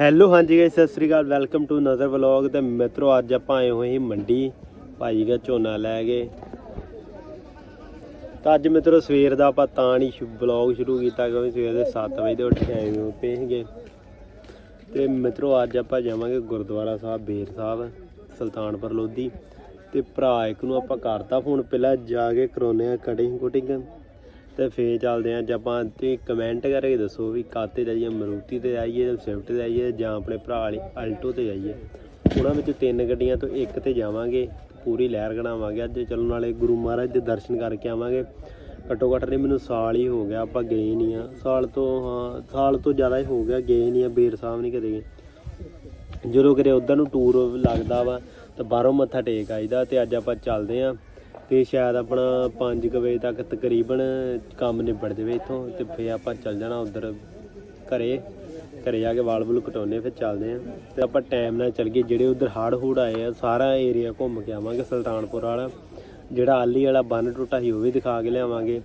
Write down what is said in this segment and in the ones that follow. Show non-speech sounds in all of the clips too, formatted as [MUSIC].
Hello, ਹਾਂਜੀ guys ਸਤਿ ਸ੍ਰੀ ਅਕਾਲ। ਵੈਲਕਮ ਟੂ ਅਨਦਰ ਵਲੌਗ ਤੇ ਮਿੱਤਰੋ, ਅੱਜ ਆਪਾਂ ਆਏ ਹੋਏ ਸੀ ਮੰਡੀ। ਭਾਜੀ ਦਾ ਝੋਨਾ ਲੈ ਕੇ ਤਾਂ ਅੱਜ ਮਿੱਤਰੋ, ਸਵੇਰ ਦਾ ਆਪਾਂ ਤਾਂ ਨਹੀਂ ਵਲੌਗ ਸ਼ੁਰੂ ਕੀਤਾ ਕਿਉਂਕਿ ਸਵੇਰ ਦੇ 7 ਵਜੇ ਦੇ ਉੱਠ ਕੇ ਆਏ ਹੋ ਪਏ ਸੀਗੇ। ਤੇ ਮਿੱਤਰੋ, ਅੱਜ ਆਪਾਂ ਜਾਵਾਂਗੇ ਗੁਰਦੁਆਰਾ ਸਾਹਿਬ, ਬੇਰ ਸਾਹਿਬ, ਸੁਲਤਾਨਪੁਰ ਲੋਧੀ। ਤੇ ਭਰਾ ਇੱਕ ਨੂੰ ਆਪਾਂ ਕਰਤਾ ਫੋਨ ਪਹਿਲਾਂ ਜਾ ਕੇ ਕਰਾਉਨੇ ਆ ਕਟਿੰਗ ਕੁਟਿੰਗ ਤੇ ਫੇਰ ਚੱਲਦੇ ਆਂ, ਜੇ ਆਪਾਂ ਤੇ ਕਮੈਂਟ ਕਰਕੇ ਦੱਸੋ ਵੀ ਕਾਤੇ ਜਾਈਏ, ਮਰੂਤੀ ਤੇ ਜਾਈਏ ਜਾਂ ਸਵਿਫਟ ਤੇ ਜਾਈਏ ਜਾਂ ਆਪਣੇ ਭਰਾ ਵਾਲੀ ਅਲਟੋ ਤੇ ਜਾਈਏ। ਉਹਨਾਂ ਵਿੱਚ ਤਿੰਨ ਗੱਡੀਆਂ ਤੋਂ ਇੱਕ ਤੇ ਜਾਵਾਂਗੇ, ਪੂਰੀ ਲਹਿਰ ਕਢਾਵਾਂਗੇ। ਅੱਜ ਚਲੋ ਨਾਲੇ ਗੁਰੂ ਮਹਾਰਾਜ ਦੇ ਦਰਸ਼ਨ ਕਰਕੇ ਆਵਾਂਗੇ। ਘੱਟੋ ਘੱਟ ਨਹੀਂ, ਮੈਨੂੰ ਸਾਲ ਹੀ ਹੋ ਗਿਆ, ਆਪਾਂ ਗਏ ਨਹੀਂ ਆ। ਸਾਲ ਤੋਂ, ਹਾਂ, ਸਾਲ ਤੋਂ ਜ਼ਿਆਦਾ ਹੀ ਹੋ ਗਿਆ, ਗਏ ਨਹੀਂ ਆ, ਬੇਰ ਸਾਹਿਬ ਨਹੀਂ ਕਦੇ ਗਏ। ਜਦੋਂ ਕਿਤੇ ਉਧਰ ਨੂੰ ਟੂਰ ਲੱਗਦਾ ਵਾ, ਤਾਂ ਬਾਹਰੋਂ ਮੱਥਾ ਟੇਕ ਆਈਦਾ ਤੇ ਅੱਜ ਆਪਾਂ ਚੱਲਦੇ ਆਂ। ਤੇ ਸ਼ਾਇਦ ਆਪਣਾ 5 ਵਜੇ ਤੱਕ ਤਕਰੀਬਨ ਕੰਮ ਨਿਬੜ ਜਾਵੇ ਇੱਥੋਂ ਤੇ ਫੇਰ ਆਪਾਂ ਚੱਲ ਜਾਣਾ ਉਧਰ ਘਰੇ। ਘਰੇ ਜਾ ਕੇ ਵਾਲ ਵੁਲ ਕਟਾਉਨੇ ਫਿਰ ਚੱਲਦੇ ਆਂ। ਤੇ ਆਪਾਂ ਟਾਈਮ ਨਾਲ ਚੱਲ ਗਏ, ਜਿਹੜੇ ਉਧਰ ਹੜ ਹੂੜ ਆਏ ਆ, ਸਾਰਾ ਏਰੀਆ ਘੁੰਮ ਕੇ ਆਵਾਂਗੇ, ਸੁਲਤਾਨਪੁਰ ਵਾਲਾ। ਜਿਹੜਾ ਆਲੀ ਵਾਲਾ ਬੰਨ ਟੁੱਟਾ ਸੀ, ਉਹ ਵੀ ਦਿਖਾ ਕੇ ਲਿਆਵਾਂਗੇ।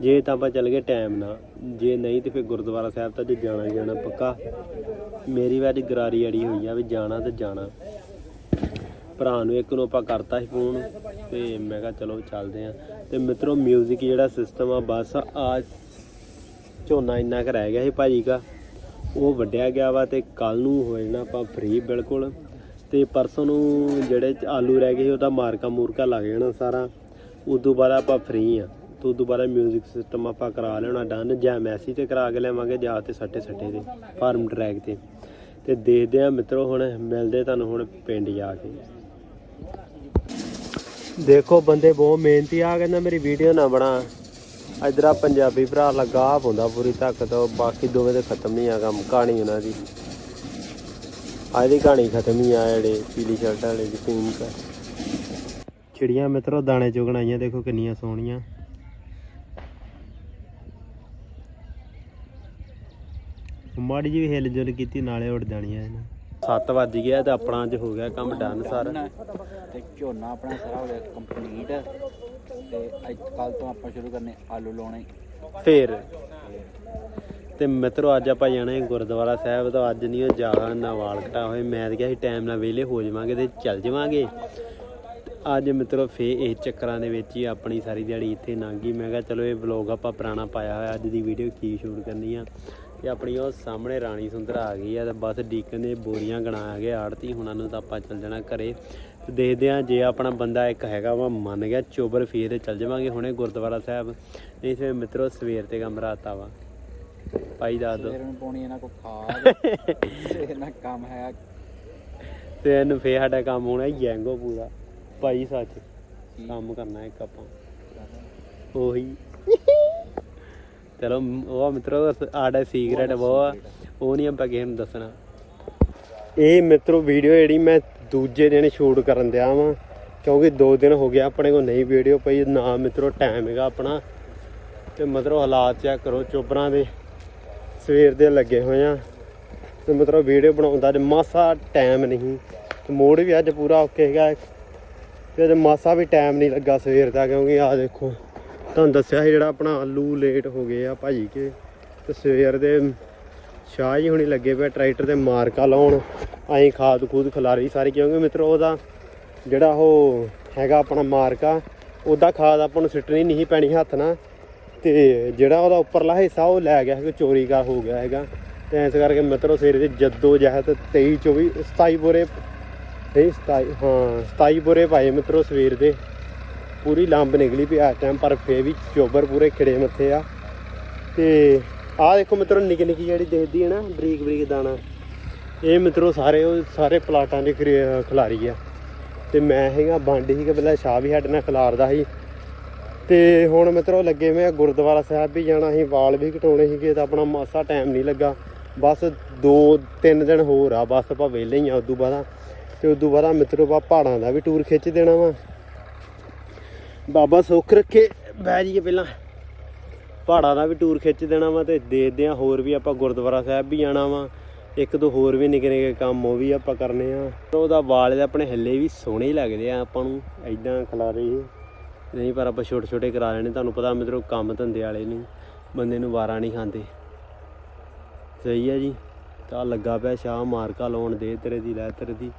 ਜੇ ਤਾਂ ਆਪਾਂ ਚੱਲ ਗਏ ਟਾਈਮ ਨਾਲ। ਜੇ ਨਹੀਂ ਤੇ ਫਿਰ ਗੁਰਦੁਆਰਾ ਸਾਹਿਬ ਤਾਂ ਜੇ ਜਾਣਾ ਹੀ ਜਾਣਾ ਪੱਕਾ। ਮੇਰੀ ਵੀ ਅੱਜ ਗਰਾਰੀ ਅੜੀ ਹੋਈ ਆ ਵੀ ਜਾਣਾ ਤੇ ਜਾਣਾ। ਭਰਾ ਨੂੰ ਇੱਕ ਨੂੰ ਆਪਾਂ ਕਰਤਾ ਸੀ ਫੋਨ ਤੇ ਮੈਂ ਕਿਹਾ ਚਲੋ ਚੱਲਦੇ ਆਂ ਤੇ ਮਿੱਤਰੋ 뮤직 ਜਿਹੜਾ ਸਿਸਟਮ ਆ ਬਸ ਆ ਝੋਨਾ ਇੰਨਾ ਕੁ ਰਹਿ ਗਿਆ ਸੀ ਭਾਜੀ ਦਾ ਉਹ ਵੱਢਿਆ ਗਿਆ ਵਾ ਤੇ ਕੱਲ ਨੂੰ ਹੋ ਜਾਣਾ ਆਪਾਂ ਫ੍ਰੀ ਬਿਲਕੁਲ ਤੇ ਪਰਸੋਂ ਨੂੰ ਜਿਹੜੇ ਚ ਆਲੂ ਰਹਿ ਗਏ ਸੀ ਉਹਦਾ ਮਾਰਕਾ ਮੂਰਕਾ ਲੱਗ ਜਾਣਾ ਸਾਰਾ ਉਦੋਂ ਬਾਅਦ ਆਪਾਂ ਫ੍ਰੀ ਆ ਤੇ ਉਦੋਂ ਬਾਅਦ 뮤직 ਸਿਸਟਮ ਆਪਾਂ ਕਰਾ ਲੈਣਾ ਡਨ ਜਾਂ ਮੈਸੀ ਤੇ ਕਰਾ ਕੇ ਲਿਆਵਾਂਗੇ ਜਾਂ ਤੇ ਸੱਟੇ ਸੱਟੇ ਤੇ ਫਾਰਮ ਟਰੈਕ ਤੇ ਤੇ ਦੇਖਦੇ ਆ ਮਿੱਤਰੋ ਹੁਣ ਮਿਲਦੇ ਤੁਹਾਨੂੰ ਹੁਣ ਪਿੰਡ ਜਾ ਕੇ ਦੇਖੋ ਬੰਦੇ ਬਹੁਤ ਮਿਹਨਤੀ ਆ, ਕਹਿੰਦਾ ਮੇਰੀ ਵੀਡੀਓ ਨਾ ਬਣਾ। ਇਧਰ ਆ ਪੰਜਾਬੀ ਭਰਾ ਲੱਗਾ ਹੁੰਦਾ ਪੂਰੀ ਤਾਕਤ, ਬਾਕੀ ਦੋਵੇਂ ਤੇ ਖਤਮ ਨਹੀਂ ਆ ਕੰਮ, ਕਹਾਣੀ ਉਹਨਾਂ ਦੀ। ਅੱਜ ਦੀ ਕਹਾਣੀ ਖਤਮ ਹੀ ਆ, ਜਿਹੜੇ ਪੀਲੀ ਸ਼ਰਟ ਵਾਲੇ ਦੀ ਪਿੰਕ ਚਿੜੀਆਂ ਮਿੱਤਰੋ, ਦਾਣੇ ਚੁਗਣ ਆਈਆਂ ਦੇਖੋ ਕਿੰਨੀਆਂ ਸੋਹਣੀਆਂ। ਮਾੜੀ ਜੀ ਵੀ ਹਿਲ ਜੁਲ ਕੀਤੀ, ਨਾਲੇ ਉੱਡ ਜਾਣੀਆਂ ਇਹਨਾਂ। 7 ਵੱਜ ਗਿਆ ਤੇ ਆਪਣਾ ਅੱਜ ਹੋ ਗਿਆ ਕੰਮ ਡਨ ਸਾਰਾ। ਤੇ ਝੋਨਾ ਆਪਣਾ ਸਾਰਾ ਹੋ ਗਿਆ ਕੰਪਲੀਟ ਤੇ ਅੱਜ ਕੱਲ ਤੋਂ ਆਪਾਂ ਸ਼ੁਰੂ ਕਰਨੇ ਆਲੂ ਲਾਉਣੇ। ਫੇਰ। ਤੇ ਮਿੱਤਰੋ ਅੱਜ ਆਪਾਂ ਜਾਣਾ ਹੈ ਗੁਰਦੁਆਰਾ ਸਾਹਿਬ ਤਾਂ। ਅੱਜ ਨਹੀਂ ਉਹ ਜ਼ਿਆਦਾ ਨਾ ਵਾਲ ਕਟਾ ਹੋਏ। ਮੈਂ ਤਾਂ ਕਿਹਾ ਸੀ ਟਾਈਮ ਨਾਲ ਵਿਹਲੇ ਹੋ ਜਾਵਾਂਗੇ ਤੇ ਚੱਲ ਜਾਵਾਂਗੇ। ਅੱਜ ਮਿੱਤਰੋ ਫੇ ਇਹ ਚੱਕਰਾਂ ਦੇ ਵਿੱਚ ਹੀ ਆਪਣੀ ਸਾਰੀ ਦਿਹਾੜੀ ਇੱਥੇ ਲੰਘ ਮੈਂ ਕਿਹਾ ਚਲੋ ਇਹ ਵਲੌਗ ਆਪਾਂ ਪੁਰਾਣਾ ਪਾਇਆ ਹੋਇਆ ਅੱਜ ਦੀ ਵੀਡੀਓ ਕੀ ਸ਼ੂਟ ਕਰਨੀ ਆ। ਤੇ ਆਪਣੀ ਉਹ ਸਾਹਮਣੇ ਰਾਣੀ ਸੁੰਦਰ ਆ ਗਈ ਆ ਤੇ ਬਸ ਡੀਕਨ ਦੇ ਬੋਰੀਆਂ ਗਣਾ ਆ ਗਏ ਆੜਤੀ ਹੁਣਾਂ ਨੂੰ ਤਾਂ ਆਪਾਂ ਚੱਲ ਜਾਣਾ ਘਰੇ। ਤੇ ਦੇਖਦੇ ਆ ਜੇ ਆਪਣਾ ਬੰਦਾ ਇੱਕ ਹੈਗਾ ਵਾ ਮੰਨ ਗਿਆ ਚੋਬਰ ਫੇਰ ਚੱਲ ਜਾਵਾਂਗੇ ਹੁਣੇ ਗੁਰਦੁਆਰਾ ਸਾਹਿਬ। ਨਹੀਂ ਤੇ ਮਿੱਤਰੋ ਸਵੇਰ ਤੇ ਕੰਮ ਰਾਤਾ ਵਾ ਭਾਈ ਦੱਸ ਦੋ। ਫਿਰ ਨੂੰ ਪਾਉਣੀ ਇਹਨਾਂ ਕੋ ਖਾਦ। [LAUGHS] ਤੇ ਇਹਨਾਂ ਕੰਮ ਹੈ। ਤੇ ਇਹਨੂੰ ਫੇਰ ਸਾਡਾ ਕੰਮ ਹੋਣਾ ਯੈਂਗੋ ਪੂਰਾ ਭਾਈ ਸੱਚ, ਕੰਮ ਕਰਨਾ ਇੱਕ ਆਪਾਂ। ਉਹੀ। ਚਲੋ, ਉਹ ਆ ਮਿੱਤਰੋ ਆੜਾ ਸੀਕ੍ਰੇਟ ਉਹ ਆ। ਉਹ ਨਹੀਂ ਆਪਾਂ ਕਿਸੇ ਨੂੰ ਦੱਸਣਾ। ਇਹ ਮਿੱਤਰੋ ਵੀਡੀਓ ਜਿਹੜੀ ਮੈਂ ਦੂਜੇ ਦਿਨ ਸ਼ੂਟ ਕਰਨ ਦਿਆ ਵਾਂ, ਕਿਉਂਕਿ 2 ਦਿਨ ਹੋ ਗਿਆ ਆਪਣੇ ਕੋਲ ਨਹੀਂ ਵੀਡੀਓ ਪਈ ਨਾ ਮਿੱਤਰੋ ਟਾਈਮ ਹੈਗਾ ਆਪਣਾ। ਤੇ ਮਤਲਬ ਹਾਲਾਤ ਚੈੱਕ ਕਰੋ, ਚੋਬਰਾਂ ਦੇ। ਸਵੇਰ ਦੇ ਲੱਗੇ ਹੋਏ ਆ। ਤੇ ਮਤਲਬ ਵੀਡੀਓ ਬਣਾਉਂਦਾ ਤੇ ਮਾਸਾ ਟਾਈਮ ਨਹੀਂ। ਤੇ ਮੋੜ ਵੀ ਅੱਜ ਪੂਰਾ ਓਕੇ ਹੈਗਾ। ਤੇ ਮਾਸਾ ਵੀ ਟਾਈਮ ਨਹੀਂ ਲੱਗਾ ਸਵੇਰ ਦਾ ਕਿਉਂਕਿ ਆ ਦੇਖੋ, ਤੁਹਾਨੂੰ ਦੱਸਿਆ ਸੀ ਜਿਹੜਾ ਆਪਣਾ ਆਲੂ ਲੇਟ ਹੋ ਗਏ ਆ ਭਾਜੀ ਕੇ, ਤੇ ਸਵੇਰ ਦੇ ਸ਼ਾਹ ਹੀ ਹੁਣੀ ਲੱਗੇ ਪਏ ਟਰੈਕਟਰ ਤੇ ਮਾਰਕਾ ਲਾਉਣ। ਐਂ ਖਾਦ ਖੂਦ ਖਿਲਾਰੀ ਸਾਰੀ, ਕਿਉਂਕਿ ਮਿੱਤਰੋ ਉਹਦਾ ਜਿਹੜਾ ਉਹ ਹੈਗਾ ਆਪਣਾ ਮਾਰਕਾ, ਉਹਦਾ ਖਾਦ ਆਪਾਂ ਨੂੰ ਸਿੱਟਣੀ ਨਹੀਂ ਪੈਣੀ ਹੱਥ ਨਾਲ। ਤੇ ਜਿਹੜਾ ਉਹਦਾ ਉੱਪਰਲਾ ਹਿੱਸਾ ਉਹ ਲੈ ਗਿਆ ਹੈਗਾ, ਚੋਰੀ ਕਰ ਹੋ ਗਿਆ ਹੈਗਾ। ਤੇ ਇਸ ਕਰਕੇ ਮਿੱਤਰੋ ਸਵੇਰੇ ਦੇ ਜੱਦੋ ਜਹਿਦ 23 24 27 ਬੋਰੇ ਨਹੀਂ 27 ਹਾਂ 27 ਬੁਰੇ ਪਾਏ ਮਿੱਤਰੋ ਸਵੇਰ ਦੇ। ਪੂਰੀ ਲੰਬ ਨਿਕਲੀ ਪਈ ਇਸ ਟਾਈਮ ਪਰ ਫੇਰ ਵੀ ਚੋਬਰ ਪੂਰੇ ਖਿੜੇ ਮੱਥੇ ਆ। ਤੇ ਆਹ ਦੇਖੋ ਮਿੱਤਰੋ ਨਿੱਕੀ ਨਿੱਕੀ ਜਿਹੜੀ ਦੇਖਦੀ ਹੈ ਨਾ, ਬਰੀਕ ਬਰੀਕ ਦਾਣਾ। ਇਹ ਮਿੱਤਰੋ ਸਾਰੇ ਉਹ ਸਾਰੇ ਪਲਾਟਾਂ ਦੇ ਖਰੀ- ਖਿਲਾਰੀ ਆ। ਤੇ ਮੈਂ ਹੈਗਾ, ਬੰਡ ਸੀ ਕਿ ਪਹਿਲਾਂ ਸ਼ਾਹ ਵੀ ਸਾਡੇ ਨਾਲ ਖਿਲਾਰਦਾ ਸੀ। ਤੇ ਹੁਣ ਮਿੱਤਰੋ ਲੱਗੇ ਮੈਂ ਗੁਰਦੁਆਰਾ ਸਾਹਿਬ ਵੀ ਜਾਣਾ ਸੀ, ਵਾਲ ਵੀ ਕਟਾਉਣੇ ਸੀਗੇ, ਤਾਂ ਆਪਣਾ ਮਾਸਾ ਟਾਈਮ ਨਹੀਂ ਲੱਗਾ। ਬਸ 2-3 ਦਿਨ ਹੋਰ ਆ, ਬਸ ਆਪਾਂ ਵਿਹਲੇ ਹੀ ਆ, ਉਦੋਂ ਬਾਅਦ। ਤੇ ਉਦੋਂ ਬਾਅਦ ਮਿੱਤਰੋ, ਆਪਾਂ ਪਹਾੜਾਂ ਦਾ ਵੀ ਟੂਰ ਖਿੱਚ ਦੇਣਾ ਵਾ। ਬਾਬਾ ਸੁੱਖ ਰੱਖੇ, ਬਹਿ ਜਾਈਏ ਪਹਿਲਾਂ। ਪਹਾੜਾਂ ਦਾ ਵੀ ਟੂਰ ਖਿੱਚ ਦੇਣਾ ਵਾ ਤੇ ਦੇਖਦੇ ਆ ਹੋਰ ਵੀ ਆਪਾਂ ਗੁਰਦੁਆਰਾ ਸਾਹਿਬ ਵੀ ਜਾਣਾ ਵਾ। ਇੱਕ ਦੋ ਹੋਰ ਵੀ ਨਿੱਕੇ ਨਿੱਕੇ ਕੰਮ ਉਹ ਵੀ ਆਪਾਂ ਕਰਨੇ ਆ। ਉਹਦਾ ਵਾਲ ਆਪਣੇ ਹੱਲੇ ਵੀ ਸੋਹਣੇ ਲੱਗਦੇ ਆ, ਆਪਾਂ ਨੂੰ ਐਦਾਂ ਖਲਾਰੇ ਨਹੀਂ, ਪਰ ਆਪਾਂ ਛੋਟੇ ਛੋਟੇ ਕਰਾ ਲੈਣੇ, ਤੁਹਾਨੂੰ ਪਤਾ ਮਿੱਤਰੋ, ਕੰਮ ਧੰਦੇ ਵਾਲੇ ਨੂੰ ਬੰਦੇ ਨੂੰ ਵਾਰਾ ਨਹੀਂ ਖਾਂਦੇ। ਸਹੀ ਹੈ ਜੀ। ਤਾਂ ਲੱਗਾ ਪਿਆ ਸ਼ਾਹ, ਮਾਰਕਾ ਲਾਉਣ ਦੇ ਤੇਰੇ ਦੀ, ਲੈ ਤੇਰੇ ਦੀ।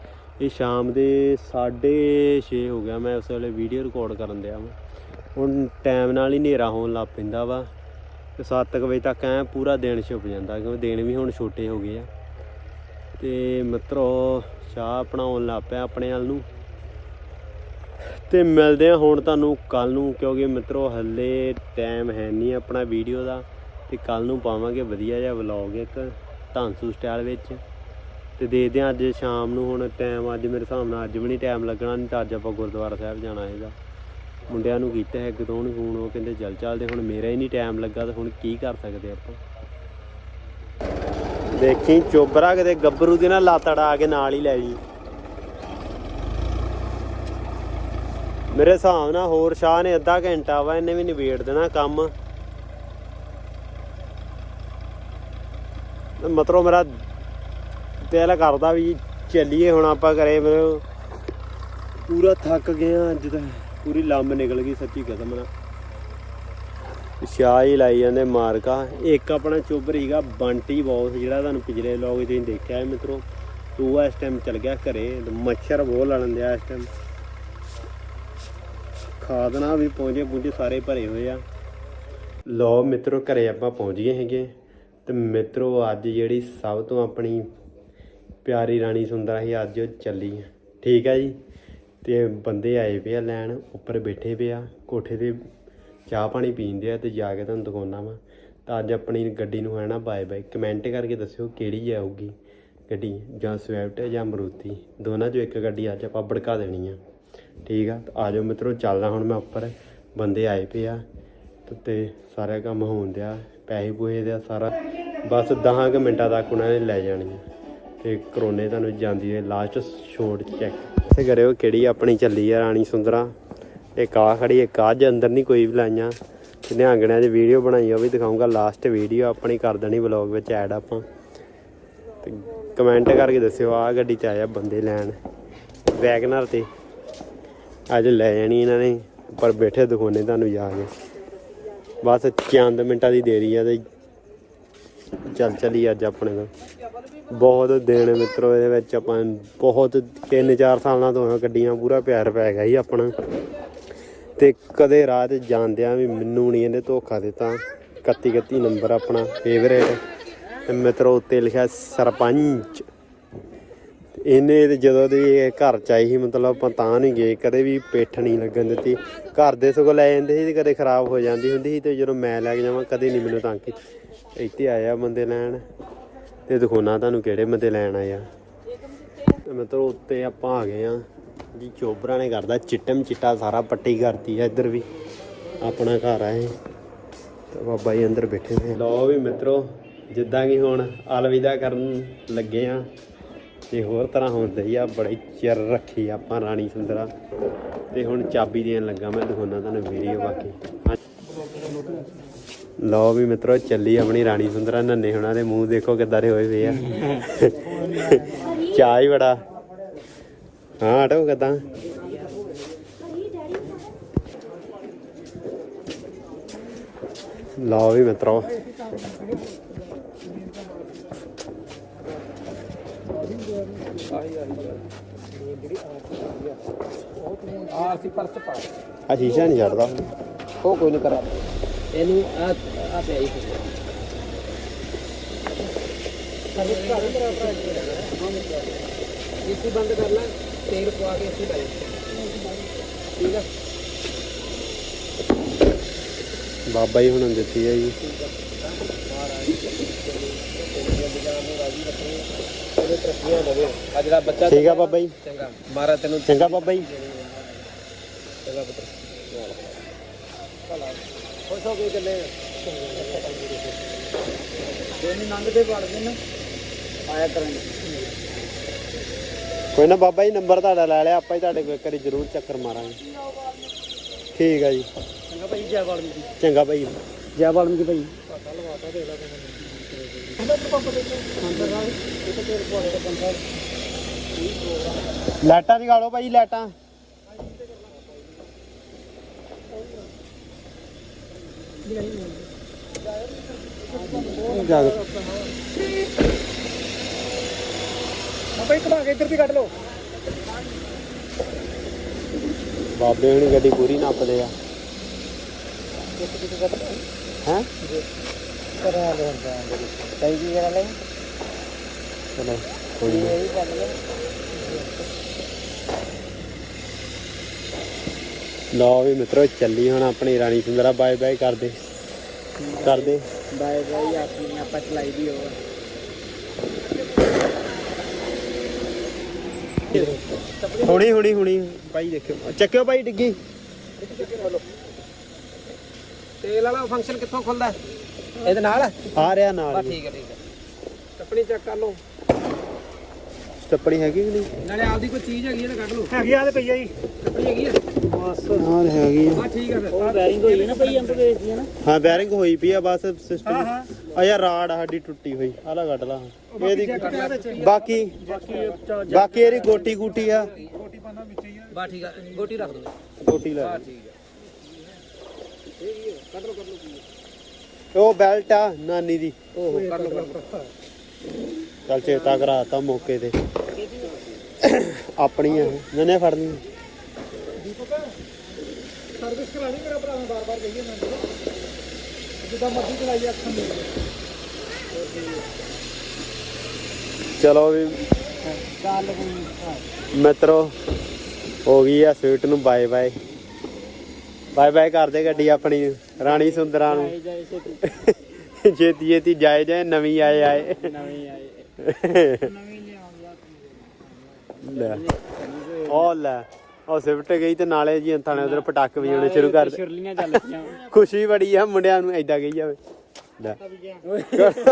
ਇਹ ਸ਼ਾਮ ਦੇ 6:30 ਹੋ ਗਿਆ ਮੈਂ ਉਸ ਵੇਲੇ ਵੀਡੀਓ ਰਿਕਾਰਡ ਕਰਨ ਦਿਆ ਮੈਂ ਹੁਣ ਟਾਈਮ ਨਾਲ ਹੀ ਹਨੇਰਾ ਹੋਣ ਲੱਗ ਪੈਂਦਾ ਵਾ ਤੇ 7 ਵਜੇ ਤੱਕ ਐ ਪੂਰਾ ਦਿਨ ਛੁਪ ਜਾਂਦਾ ਕਿਉਂਕਿ ਦਿਨ ਵੀ ਹੁਣ ਛੋਟੇ ਹੋ ਗਏ ਆ। ਤੇ ਮਿੱਤਰੋ, ਚਾਹ ਬਣਾਉਣ ਲੱਗ ਪਿਆ ਆਪਣੇ ਵੱਲ ਨੂੰ। ਤੇ ਮਿਲਦੇ ਆ ਹੁਣ ਤੁਹਾਨੂੰ ਕੱਲ ਨੂੰ ਕਿਉਂਕਿ ਮਿੱਤਰੋ ਹੱਲੇ ਟਾਈਮ ਹੈ ਨਹੀਂ ਆਪਣਾ ਵੀਡੀਓ ਦਾ। ਤੇ ਕੱਲ ਨੂੰ ਪਾਵਾਂਗੇ ਵਧੀਆ ਜਿਹਾ ਵਲੌਗ ਇੱਕ ਧਾਂਸੂ ਸਟਾਈਲ ਵਿੱਚ। ਤੇ ਦੇਖਦੇ ਆ ਅੱਜ ਸ਼ਾਮ ਨੂੰ ਹੁਣ ਟਾਈਮ ਅੱਜ ਮੇਰੇ ਹਿਸਾਬ ਨਾਲ ਅੱਜ ਵੀ ਨਹੀਂ ਟਾਈਮ ਲੱਗਣਾ, ਨਹੀਂ ਤਾਂ ਅੱਜ ਆਪਾਂ ਗੁਰਦੁਆਰਾ ਸਾਹਿਬ ਜਾਣਾ ਹੈਗਾ। ਮੁੰਡਿਆਂ ਨੂੰ ਕੀਤਾ ਹੈ ਇੱਕ ਨੂੰ ਫੋਨ, ਉਹ ਕਹਿੰਦੇ ਚੱਲ ਚੱਲਦੇ, ਹੁਣ ਮੇਰਾ ਹੀ ਨਹੀਂ ਟਾਈਮ ਲੱਗਾ ਤਾਂ ਹੁਣ ਕੀ ਕਰ ਸਕਦੇ ਆਪਾਂ? ਦੇਖੀ, ਚੋਬਰਾ ਕਿਤੇ ਗੱਭਰੂ ਦੀ ਨਾ ਲੱਤ ਅੜਾ ਕੇ ਨਾਲ ਹੀ ਲੈ ਜੀ। ਮੇਰੇ ਹਿਸਾਬ ਨਾਲ ਹੋਰ ਸ਼ਾਹ ਨੇ ਅੱਧਾ ਘੰਟਾ ਵਾ, ਇਹਨੇ ਵੀ ਨਿਬੇੜ ਦੇਣਾ ਕੰਮ। ਮਤਲਬ ਮੇਰਾ ਦਿਲ ਕਰਦਾ ਵੀ ਚੱਲੀਏ ਹੁਣ ਆਪਾਂ ਘਰੇ ਮੇਰੇ ਪੂਰਾ ਥੱਕ ਗਿਆ ਅੱਜ ਤਾਂ। ਪੂਰੀ ਲੰਮ ਨਿਕਲ ਗਈ ਸੱਚੀ ਕਦਮ ਨਾਲ। ਸ਼ਾਹ ਹੀ ਲਾਈ ਜਾਂਦੇ ਮਾਰਕਾ। ਇੱਕ ਆਪਣਾ ਚੁੱਭ ਹੀਗਾ ਬੰਟੀ ਬੌਸ ਜਿਹੜਾ ਤੁਹਾਨੂੰ ਪਿਛਲੇ ਲੋਗ ਤੁਸੀਂ ਦੇਖਿਆ ਹੈ ਮਿੱਤਰੋ। ਤੂੰ ਇਸ ਟਾਈਮ ਚਲ ਗਿਆ ਘਰੇ ਮੱਛਰ ਬਹੁਤ ਲੜਨ ਦਿਆ ਇਸ ਟਾਈਮ ਖਾਦਨਾ ਵੀ ਪਹੁੰਚੇ ਪੁੰਜੇ ਸਾਰੇ ਭਰੇ ਹੋਏ ਆ। ਲੋ ਮਿੱਤਰੋ, ਘਰੇ ਆਪਾਂ ਪਹੁੰਚ ਗਏ ਹੈਗੇ। ਤੇ ਮਿੱਤਰੋ, ਅੱਜ ਜਿਹੜੀ ਸਭ ਤੋਂ ਆਪਣੀ ਪਿਆਰੀ ਰਾਣੀ ਸੁੰਦਰਾ ਸੀ ਅੱਜ ਉਹ ਚੱਲੀ ਆ। ਠੀਕ ਆ ਜੀ? ਤੇ ਬੰਦੇ ਆਏ ਪਏ ਆ ਲੈਣ, ਉੱਪਰ ਬੈਠੇ ਪਏ ਆ। ਕੋਠੇ ਤੇ ਚਾਹ ਪਾਣੀ ਪੀਂਦੇ ਆ ਤੇ ਜਾ ਕੇ ਤੁਹਾਨੂੰ ਦਿਖਾਉਣਾ ਵਾ। ਤਾਂ ਅੱਜ ਆਪਣੀ ਗੱਡੀ ਨੂੰ ਹੈ ਨਾ ਬਾਏ ਬਾਏ। ਕਮੈਂਟ ਕਰਕੇ ਦੱਸਿਓ ਕਿਹੜੀ ਆਊਗੀ ਗੱਡੀ, ਜਾਂ ਸਵਿਫਟ ਜਾਂ ਮਰੂਤੀ ਦੋਨਾਂ ਚੋਂ ਇੱਕ ਗੱਡੀ ਅੱਜ ਆਪਾਂ ਭੜਕਾ ਦੇਣੀ ਆ। ਠੀਕ ਆ? ਤਾਂ ਆ ਜਾਓ ਮਿੱਤਰੋ, ਚੱਲਦਾ ਹੁਣ ਮੈਂ ਉੱਪਰ। ਬੰਦੇ ਆਏ ਪਏ ਆ ਤੇ- ਸਾਰਾ ਕੰਮ ਹੋਣ ਦਿਆ। ਪੈਸੇ ਪੂਏ ਦਾ ਸਾਰਾ। ਬਸ 10 ਕੁ ਮਿੰਟਾਂ ਤੱਕ ਉਹਨਾਂ ਨੇ ਲੈ ਜਾਣੀ ਆ। ਤੇ ਕਰੋਨੇ ਤੁਹਾਨੂੰ ਜਾਂਦੀ ਹੈ ਲਾਸਟ ਛੋੜ ਚੈੱਕ ਇਸੇ ਕਰਿਓ, ਕਿਹੜੀ ਆਪਣੀ ਚੱਲੀ ਆ ਰਾਣੀ ਸੁੰਦਰਾ? ਇੱਕ ਆ ਖੜੀ, ਇੱਕ ਆ ਜੇ ਅੰਦਰ ਨਹੀਂ ਕੋਈ ਵੀ ਲਾਈਆਂ। ਤੇ ਨਿਹੰਗਣਿਆਂ 'ਚ ਵੀਡੀਓ ਬਣਾਈ ਉਹ ਵੀ ਦਿਖਾਉਂਗਾ ਲਾਸਟ ਵੀਡੀਓ ਆਪਣੀ ਕਰ ਦੇਣੀ ਵਲੌਗ ਵਿੱਚ ਐਡ ਆਪਾਂ। ਤੇ ਕਮੈਂਟ ਕਰਕੇ ਦੱਸਿਓ ਆ ਗੱਡੀ 'ਚ ਆਇਆ ਬੰਦੇ ਲੈਣ। ਵੈਗਨਰ ਤੇ। ਅੱਜ ਲੈ ਜਾਣੀ ਇਹਨਾਂ ਨੇ, ਪਰ ਬੈਠੇ ਦਿਖਾਉਣੇ ਤੁਹਾਨੂੰ ਜਾ ਕੇ। ਬਸ ਚੰਦ ਮਿੰਟਾਂ ਦੀ ਦੇਰੀ ਆ ਤੇ ਚੱਲ ਚੱਲੀ ਅੱਜ ਆਪਣੇ ਤੋਂ। ਬਹੁਤ ਦਿਨ ਮਿੱਤਰੋ, ਇਹਦੇ ਵਿੱਚ ਆਪਾਂ ਬਹੁਤ 3-4 ਸਾਲਾਂ ਤੋਂ ਗੱਡੀਆਂ ਪੂਰਾ ਪਿਆਰ ਪੈ ਗਿਆ ਸੀ ਆਪਣਾ। ਤੇ ਕਦੇ ਰਾਹ 'ਚ ਜਾਂਦਿਆਂ ਵੀ ਮੈਨੂੰ ਨਹੀਂ ਇਹਨੇ ਧੋਖਾ ਦਿੱਤਾ। 31 31 ਨੰਬਰ ਆਪਣਾ ਫੇਵਰੇਟ ਤੇ ਮਿੱਤਰੋ, ਉੱਤੇ ਲਿਖਿਆ ਸਰਪੰਚ। ਇਹਨੇ ਤੇ ਜਦੋਂ ਦੀ ਇਹ ਘਰ ਚ ਆਈ ਸੀ, ਮਤਲਬ ਆਪਾਂ ਤਾਂ ਨਹੀਂ ਗਏ, ਕਦੇ ਵੀ ਪੇਠ ਨਹੀਂ ਲੱਗਣ ਦਿੱਤੀ। ਘਰ ਦੇ ਸਗੋਂ ਲੈ ਜਾਂਦੇ ਸੀ ਤੇ ਕਦੇ ਖਰਾਬ ਹੋ ਜਾਂਦੀ ਹੁੰਦੀ ਸੀ ਤੇ ਜਦੋਂ ਮੈਂ ਲੈ ਕੇ ਜਾਵਾਂ, ਕਦੇ ਨਹੀਂ ਮੈਨੂੰ ਤਾਂ ਕਿ ਇੱਥੇ ਆਇਆ ਬੰਦੇ ਲੈਣ। ਤੇ ਦਿਖਾਉਣਾ ਤੁਹਾਨੂੰ ਕਿਹੜੇ ਬੰਦੇ ਲੈਣ ਆਏ ਆ। ਤੇ ਮਤਲਬ ਉੱਤੇ ਆਪਾਂ ਆ ਗਏ ਆ। ਜੀ, ਚੋਬਰਾ ਨੇ ਕਰਦਾ ਚਿੱਟਮ ਚਿੱਟਾ, ਸਾਰਾ ਪੱਟੀ ਕਰਤੀ ਆ ਇੱਧਰ ਵੀ। ਆਪਣਾ ਘਰ ਆ ਇਹ। ਤੇ ਬਾਬਾ ਜੀ ਅੰਦਰ ਬੈਠੇ ਨੇ। ਲਓ ਵੀ ਮਿੱਤਰੋ, ਜਿੱਦਾਂ ਕਿ ਹੁਣ ਅਲਵਿਦਾ ਕਰਨ ਲੱਗੇ ਆ। ਤੇ ਹੋਰ ਤਰ੍ਹਾਂ ਹੁੰਦਾ ਹੀ ਆ, ਬੜੀ ਚਿਰ ਰੱਖੀ ਆਪਾਂ ਰਾਣੀ ਸੁੰਦਰਾ। ਤੇ ਹੁਣ ਚਾਬੀ ਦੇਣ ਲੱਗਾ ਮੈਂ ਦਿਖਾਉਣਾ ਤੁਹਾਨੂੰ ਵੀਡੀਓ ਬਾਕੀ। ਲਓ ਵੀ ਮਿੱਤਰੋ ਚੱਲੀ ਆਪਣੀ ਰਾਣੀ ਸੁੰਦਰਾ ਨੰਨੇ ਹੁਣਾਂ ਦੇ ਮੂੰਹ ਦੇਖੋ ਕਿੱਦਾਂ ਦੇ ਹੋਏ ਵੇ ਆ। ਚਾਹ ਹੀ ਬੜਾ। ਹਾਂ ਆਟੋ ਕਿੱਦਾਂ? ਲਓ ਵੀ ਮਿੱਤਰੋ। ਆ ਅਸੀਂ ਪਰਸ ਪਾ ਆ ਸ਼ੀਸ਼ਾ ਨਹੀਂ ਛੱਡਦਾ। ਉਹ ਕੋਈ ਨਹੀਂ ਕਰਾ। ਇਹਨੂੰ ਆ ਆ ਪਿਆ ਹੀ। ਇਸੇ ਬੰਦ ਕਰ ਲੈ ਤੇਲ ਪਵਾ ਕੇ ਅਸੀਂ ਲਾਈ। ਠੀਕ ਆ? ਬਾਬਾ ਜੀ ਹੁਣਾਂ ਦਿੱਤੀ ਹੈ ਜੀ। ਆ। ਜਿਹੜਾ ਬੱਚਾ ਠੀਕ ਆ ਬਾਬਾ ਜੀ। ਚੰਗਾ। ਮਾਰਾ ਤੈਨੂੰ ਚੰਗਾ ਬਾਬਾ ਜੀ। ਚੰਗਾ ਪੁੱਤਰ। ਖੁਸ਼ ਹੋ ਕੇ ਚੱਲੇ ਦੋਨੇ ਲੰਘਦੇ ਵੜਦੇ ਨਾ ਆਇਆ ਕਰਾਂਗੇ। ਕੋਈ ਨਾ ਬਾਬਾ ਜੀ ਨੰਬਰ ਤੁਹਾਡਾ ਲੈ ਲਿਆ ਆਪਾਂ ਹੀ ਤੁਹਾਡੇ ਕੋਲ ਇੱਕ ਵਾਰੀ ਜ਼ਰੂਰ ਚੱਕਰ ਮਾਰਾਂਗੇ। ਠੀਕ ਆ ਜੀ। ਚੰਗਾ ਭਾਈ ਜੈ ਵਾਲਮੀਕੀ। ਚੰਗਾ ਭਾਈ। ਜੈ ਵਾਲਮੀਕੀ ਭਾਈ। ਲਾਈਟਾਂ ਜਗਾ ਲਓ ਭਾਈ ਲਾਈਟਾਂ। ਜਗ। ਆਪਾਂ ਇੱਕ ਭਾਗ ਇੱਧਰ ਦੀ ਕੱਢ ਲਓ। ਬਾਬੇ ਹੁਣੀ ਗੱਡੀ ਪੂਰੀ ਨੱਪਦੇ ਆ। ਹੈ? ਕਰਾ ਲਓ ਕਈ ਕੀ ਕਰਾ ਲੈ ਚਲੋ ਕੋਈ ਨੀ। ਇਹ ਕੱਢ ਲਓ ਵੀ ਮਿੱਤਰੋ ਚੱਲੀ ਹੁਣ ਆਪਣੀ ਰਾਣੀ ਸੁੰਦਰਾ ਬਾਏ ਬਾਏ ਕਰਦੇ। ਕਰਦੇ। ਬਾਏ ਬਾਏ ਆਪਣੀ ਆਪਾਂ ਚਲਾਈ ਦੀ ਹੋਰ ਹੁਣੀ ਹੁਣੀ ਹੁਣੀ। ਭਾਈ ਦੇਖਿਓ। ਚੱਕਿਓ ਭਾਈ ਡਿੱਗੀ। ਤੇਲ ਵਾਲਾ ਫੰਕਸ਼ਨ ਕਿੱਥੋਂ ਖੁੱਲਦਾ? ਇਹਦੇ ਨਾਲ? ਆ ਰਿਹਾ ਨਾਲ। ਠੀਕ ਹੈ ਠੀਕ ਹੈ। ਟੱਪਣੀ ਚੈੱਕ ਕਰ ਲਓ। ਸਟੱਪਣੀ ਹੈਗੀ ਕਿ ਨਹੀਂ? ਨਾਲੇ ਆਪਦੀ ਕੋਈ ਚੀਜ਼ ਹੈਗੀ ਹੈ ਤਾਂ ਕੱਢ ਲਓ। ਹੈਗੀ ਆ ਤੇ ਪਈ ਆ ਜੀ। ਟੱਪਣੀ ਹੈਗੀ ਆ? ਹਾਂ ਹੈਗੀ ਆ। ਆ ਠੀਕ ਹੈ ਫਿਰ। ਉਹ ਬੈਰਿੰਗ ਹੋਈ ਹੈ ਨਾ ਪਈ ਅੰਬ ਵੇਚ ਦੀ ਹੈ ਨਾ। ਹਾਂ ਬੈਰਿੰਗ ਹੋਈ ਪਈ ਆ ਬਸ ਸਿਸਟਮ ਆ ਯਾਰ ਰਾੜ ਆ ਸਾਡੀ ਟੁੱਟੀ ਹੋਈ। ਆਹ ਲਾ ਕੱਢ ਲਾ। ਇਹਦੀ ਬਾਕੀ ਬਾਕੀ ਇਹਦੀ ਗੋਟੀ ਗੂਟੀ ਆ। ਬਾ ਠੀਕ ਹੈ ਗੋਟੀ ਰੱਖ ਦੋ। ਗੋਟੀ ਲਾ ਠੀਕ ਹੈ ਉਹ ਬੈਲਟ ਆ ਨਾਨੀ ਦੀ। ਉਹ ਕਰ ਲਓ ਚੱਲ ਚੇਤਾ ਕਰਾਤਾ ਮੌਕੇ ਤੇ। ਆਪਣੀ ਆ। ਨਨੇ ਫੜਨੀ ਸਰਵਿਸ ਕਰਾਣੀ ਮੇਰਾ ਭਰਾ ਬਾਰ ਬਾਰ ਕਹੀਏ ਮੈਂ ਜਿੱਦਾਂ ਮਰਜ਼ੀ ਚਲਾਈ ਅੱਖਾਂ ਦੇ ਚਲੋ ਵੀ ਚੱਲ ਮਿੱਤਰੋ ਹੋ ਗਈ ਆ ਸਵੀਟ ਨੂੰ ਬਾਏ ਬਾਏ ਬਾਏ ਬਾਏ ਕਰਦੇ ਗੱਡੀ ਆਪਣੀ ਨੂੰ, ਰਾਣੀ ਸੁੰਦਰਾਂ ਨੂੰ। ਛੇਤੀ ਛੇਤੀ ਜਾਏ ਜਾਏ ਨਵੀਂ ਆਏ ਆਏ। ਨਵੀਂ ਆਏ। ਨਵੀਂ ਲਿਆਉਂਗਾ ਲੈ ਉਹ ਲੈ। ਉਹ ਸਿਫਟ ਗਈ ਤੇ ਨਾਲੇ ਜੀ ਅੰਤਾਂ ਨੇ ਉਧਰ ਪਟਾਕ ਵਜਾਉਣੇ ਸ਼ੁਰੂ ਕਰ ਦੇ ਛੁਰਲੀਆਂ ਚੱਲ ਪਈਆਂ। [LAUGHS] ਖੁਸ਼ੀ ਬੜੀ ਆ ਮੁੰਡਿਆਂ ਨੂੰ ਐਦਾਂ ਕਹੀ ਜਾਵੇ। ਲੈ।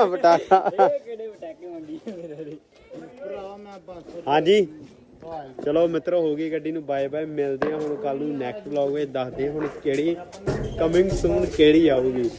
ਪਟਾਕਾ [LAUGHS] ਕਿਹੜੇ ਪਟਾਕੇ ਮੰਗੀ ਮੇਰੇ ਦੇ ਭਰਾ ਮੈਂ 500 ਹਾਂਜੀ। ਚਲੋ ਮਿੱਤਰੋ ਹੋ ਗਈ ਗੱਡੀ ਨੂੰ ਬਾਏ ਬਾਏ। ਮਿਲਦੇ ਆ ਹੁਣ ਕੱਲ ਨੂੰ ਨੈਕਸਟ ਵਲੌਗ ਵਿੱਚ। ਦੱਸਦੇ ਹੁਣ ਕਿਹੜੀ ਕਮਿੰਗ ਸੂਨ ਕਿਹੜੀ ਆਊਗੀ।